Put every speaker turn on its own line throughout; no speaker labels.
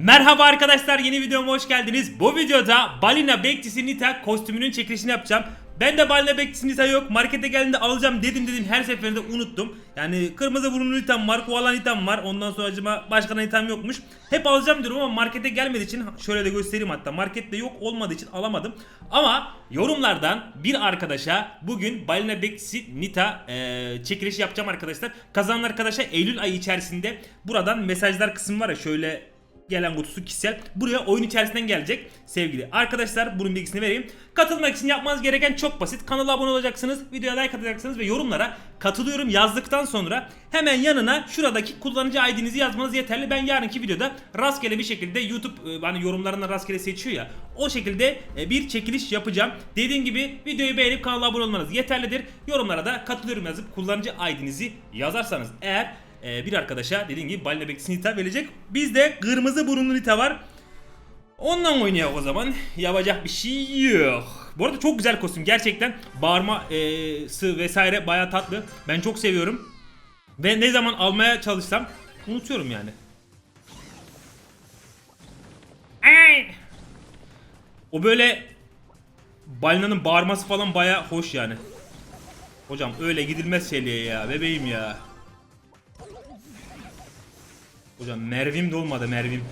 Merhaba arkadaşlar yeni videoma hoş geldiniz. Bu videoda Balina Bekçisi Nita kostümünün çekilişini yapacağım. Ben de Balina Bekçisi Nita yok. Markete geldiğinde alacağım dedim dedim her seferinde unuttum. Yani kırmızı burunlu Nita'm var, koala Nita'm var. Ondan sonra acaba başka Nita'm yokmuş. Hep alacağım diyorum ama markete gelmediği için şöyle de göstereyim hatta. Markette yok olmadığı için alamadım. Ama yorumlardan bir arkadaşa bugün Balina Bekçisi Nita eee çekilişi yapacağım arkadaşlar. Kazanan arkadaşa Eylül ayı içerisinde buradan mesajlar kısmı var ya şöyle gelen kutusu kişisel. Buraya oyun içerisinden gelecek sevgili arkadaşlar. Bunun bilgisini vereyim. Katılmak için yapmanız gereken çok basit. Kanala abone olacaksınız, videoya like atacaksınız ve yorumlara katılıyorum yazdıktan sonra hemen yanına şuradaki kullanıcı ID'nizi yazmanız yeterli. Ben yarınki videoda rastgele bir şekilde YouTube e, hani yorumlarından rastgele seçiyor ya. O şekilde e, bir çekiliş yapacağım. Dediğim gibi videoyu beğenip kanala abone olmanız yeterlidir. Yorumlara da katılıyorum yazıp kullanıcı ID'nizi yazarsanız eğer ee, bir arkadaşa dediğim gibi balina bekçisi Nita verecek. Bizde kırmızı burunlu Nita var. Ondan oynuyor o zaman. Yapacak bir şey yok. Bu arada çok güzel kostüm. Gerçekten bağırması vesaire baya tatlı. Ben çok seviyorum. Ve ne zaman almaya çalışsam unutuyorum yani. Ay! O böyle balinanın bağırması falan baya hoş yani. Hocam öyle gidilmez şeyliğe ya bebeğim ya. Hocam mervim de olmadı mervim.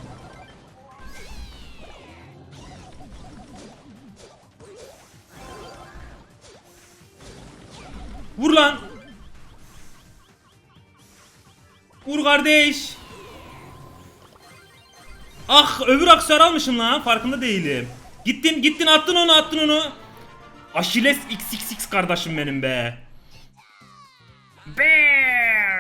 Vur lan. Vur kardeş. Ah öbür aksesuar almışım lan farkında değilim. Gittin gittin attın onu attın onu. Aşiles XXX kardeşim benim be. Bear.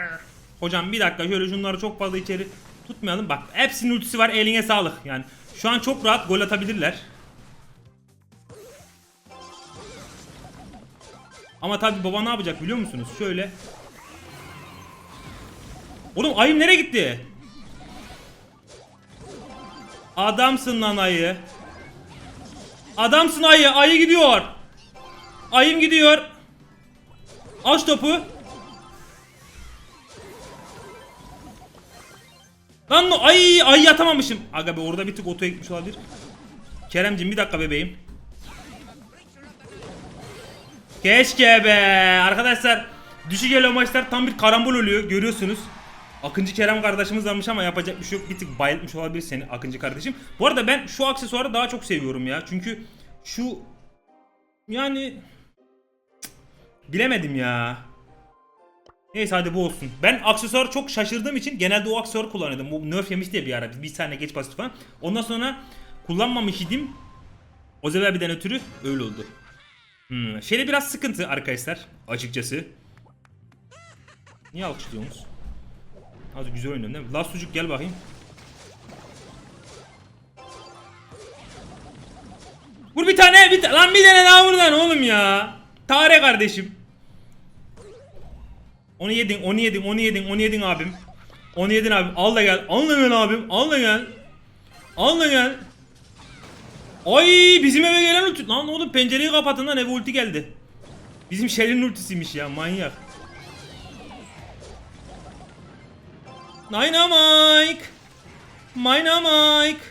Hocam bir dakika şöyle şunları çok fazla içeri tutmayalım. Bak hepsinin ultisi var eline sağlık. Yani şu an çok rahat gol atabilirler. Ama tabi baba ne yapacak biliyor musunuz? Şöyle. Oğlum ayım nereye gitti? Adamsın lan ayı. Adamsın ayı. Ayı gidiyor. Ayım gidiyor. Aç topu. Lan no- ay ay yatamamışım. Aga be orada bir tık oto gitmiş olabilir. Keremcim bir dakika bebeğim. Keşke be. Arkadaşlar düşük elo maçlar tam bir karambol oluyor görüyorsunuz. Akıncı Kerem kardeşimiz almış ama yapacak bir şey yok. Bir tık bayıltmış olabilir seni Akıncı kardeşim. Bu arada ben şu aksesuarı daha çok seviyorum ya. Çünkü şu yani bilemedim ya. Neyse hadi bu olsun. Ben aksesuar çok şaşırdığım için genelde o aksesuarı kullanıyordum. Bu nerf yemişti ya bir ara. Bir saniye geç basit falan. Ondan sonra kullanmamış idim. O sebepten ötürü öyle oldu. Hmm. Şeyde biraz sıkıntı arkadaşlar. Açıkçası. Niye alkışlıyorsunuz? Az güzel oynuyorum değil mi? Last sucuk gel bakayım. Vur bir tane bir ta- lan bir tane daha vur lan oğlum ya. Tare kardeşim. Onu yedin, onu yedin, onu yedin, onu yedin abim. Onu yedin abim. Al da gel. Al da gel abim. Al da gel. Al da gel. Ay bizim eve gelen ulti. Lan oğlum pencereyi kapatın lan eve ulti geldi. Bizim Shelly'nin ultisiymiş ya manyak. Dynamite. Dynamite.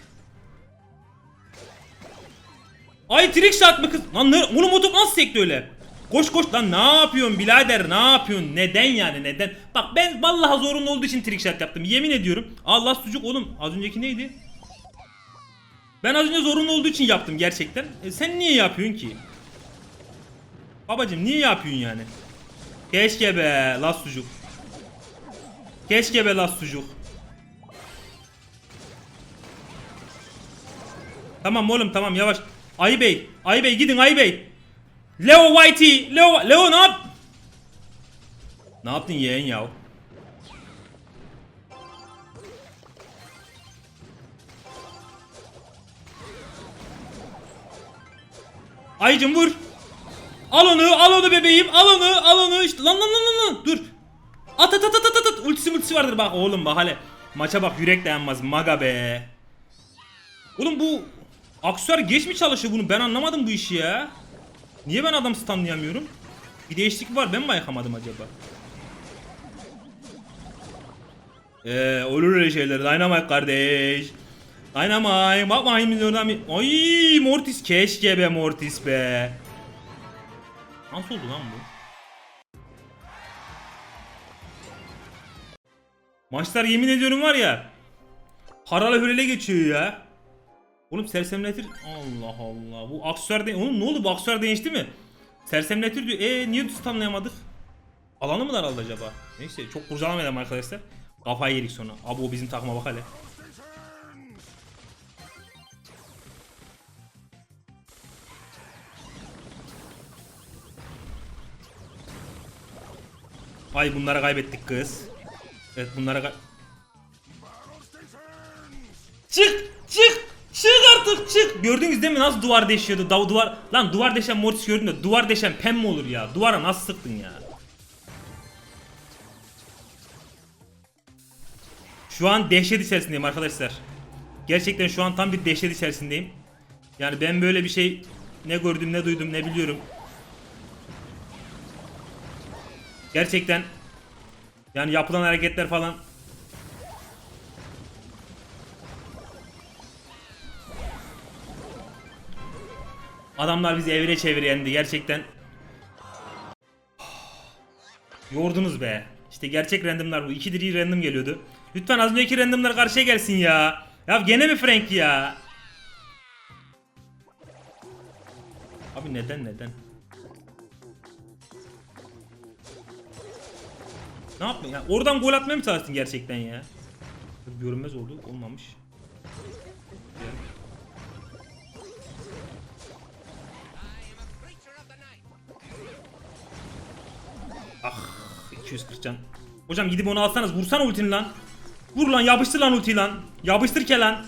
Ay trick shot mı kız? Lan ne? O top nasıl sekti öyle? Koş koş lan ne yapıyorsun birader ne yapıyorsun? Neden yani neden? Bak ben vallahi zorunlu olduğu için trick shot yaptım. Yemin ediyorum. Allah sucuk oğlum az önceki neydi? Ben az önce zorunlu olduğu için yaptım gerçekten. E sen niye yapıyorsun ki? Babacım niye yapıyorsun yani? Keşke be las sucuk. Keşke be las sucuk. Tamam oğlum tamam yavaş. Ayı Bey. Ayı Bey gidin Ayı Bey. Leo Whitey. Leo, Leo ne yap? Ne yaptın yeğen ya? Ayıcım vur. Al onu, al onu bebeğim, al onu, al onu. İşte lan lan lan lan, lan. Dur. At at at at at at. Ultisi multisi vardır bak oğlum bak hele. Maça bak yürek dayanmaz maga be. Oğlum bu aksesuar geç mi çalışıyor bunu ben anlamadım bu işi ya. Niye ben adam stunlayamıyorum? Bir değişiklik var ben mi ayıkamadım acaba? Eee olur öyle şeyler Dynamite kardeş. Dynamite bakmayın milyondan bir... Ay Mortis keşke be Mortis be. Nasıl oldu lan bu? Maçlar yemin ediyorum var ya. Harala hürele geçiyor ya. Oğlum sersemletir. Allah Allah. Bu aksesuar de... Oğlum ne oldu bu aksesuar değişti mi? Sersemletir diyor. E niye düz tamlayamadık? Alanı mı daraldı acaba? Neyse çok kurcalamayalım arkadaşlar. Kafayı yedik sonra. Abi o bizim takıma bak hele. Ay bunlara kaybettik kız. Evet bunlara kay... Çık! Gördünüz değil mi nasıl duvar deşiyordu? Dav duvar... Lan duvar deşen Mortis gördün de duvar deşen Pem mi olur ya? Duvara nasıl sıktın ya? Şu an dehşet içerisindeyim arkadaşlar. Gerçekten şu an tam bir dehşet içerisindeyim. Yani ben böyle bir şey ne gördüm ne duydum ne biliyorum. Gerçekten yani yapılan hareketler falan Adamlar bizi evire çevire yendi gerçekten. Yordunuz be. İşte gerçek randomlar bu. 2 diri random geliyordu. Lütfen az önceki randomlar karşıya gelsin ya. Ya gene mi Frank ya? Abi neden neden? Ne yapma ya? Oradan gol atmaya mı çalıştın gerçekten ya? Görünmez oldu. Olmamış. Güzel. Ah 240 can. Hocam gidip onu alsanız vursana ultini lan. Vur lan yapıştır lan ultiyi lan. Yapıştır ke lan.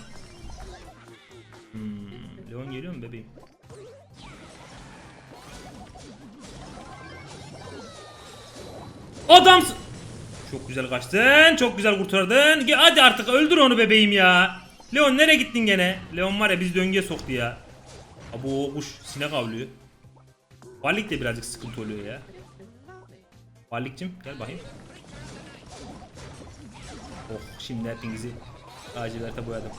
Hmm, Leon geliyor mu bebeğim? Adamsın. Çok güzel kaçtın. Çok güzel kurtardın. Ge- Hadi artık öldür onu bebeğim ya. Leon nereye gittin gene? Leon var ya bizi döngüye soktu ya. Abi o kuş sinek avlıyor. Valik de birazcık sıkıntı oluyor ya. Valik'cim gel bakayım. Oh şimdi hepinizi acilerte boyadım.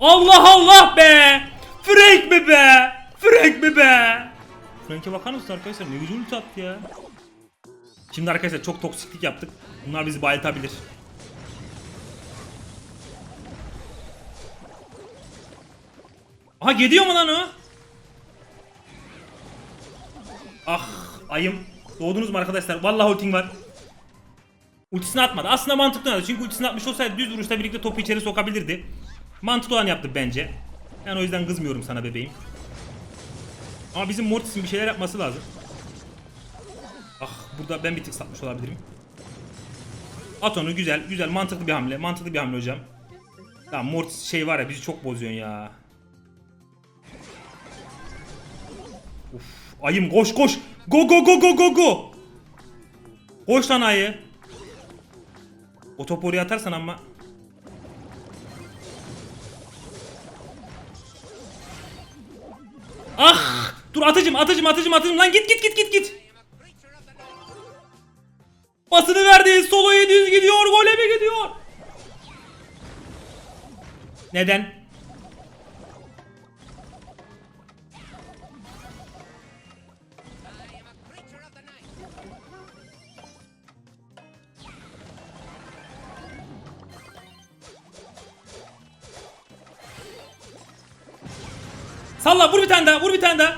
Allah Allah be! Frank mi be? Frank mi be? Frank'e bakar mısın arkadaşlar? Ne güzel ulti attı ya. Şimdi arkadaşlar çok toksiklik yaptık. Bunlar bizi bayıltabilir. Aha gidiyor mu lan o? Ah ayım. Doğdunuz mu arkadaşlar? Vallahi ulting var. Ultisini atmadı. Aslında mantıklı oynadı. Çünkü ultisini atmış olsaydı düz vuruşla birlikte topu içeri sokabilirdi. Mantıklı olan yaptı bence. Ben o yüzden kızmıyorum sana bebeğim. Ama bizim Mortis'in bir şeyler yapması lazım. Ah burada ben bir tık satmış olabilirim. At onu güzel güzel mantıklı bir hamle mantıklı bir hamle hocam. Tamam Mortis şey var ya bizi çok bozuyorsun ya. Uf, ayım koş koş. Go go go go go go. Koş lan ayı. O topu oraya atarsan ama. Ah! Dur atıcım atıcım atıcım atıcım lan git git git git git. Pasını verdi. Solo 700 gidiyor. Gole mi gidiyor? Neden? Salla vur bir tane daha vur bir tane daha.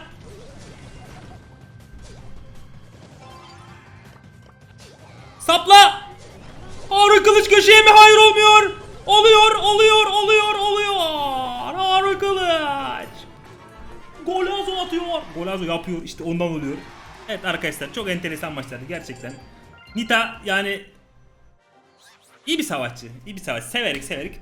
Sapla. Harun Kılıç köşeye mi? Hayır olmuyor. Oluyor, oluyor, oluyor, oluyor. Harun Kılıç. Golazo atıyor. Golazo yapıyor. İşte ondan oluyor. Evet arkadaşlar çok enteresan maçlardı gerçekten. Nita yani iyi bir savaşçı. iyi bir savaşçı. Severik severik.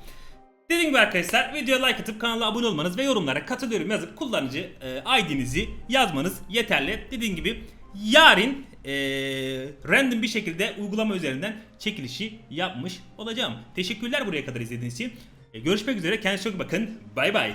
Dediğim gibi arkadaşlar videoya like atıp kanala abone olmanız ve yorumlara katılıyorum yazıp kullanıcı e, ID'nizi yazmanız yeterli. Dediğim gibi yarın e, random bir şekilde uygulama üzerinden çekilişi yapmış olacağım. Teşekkürler buraya kadar izlediğiniz için. E, görüşmek üzere kendinize çok bakın. Bay bay.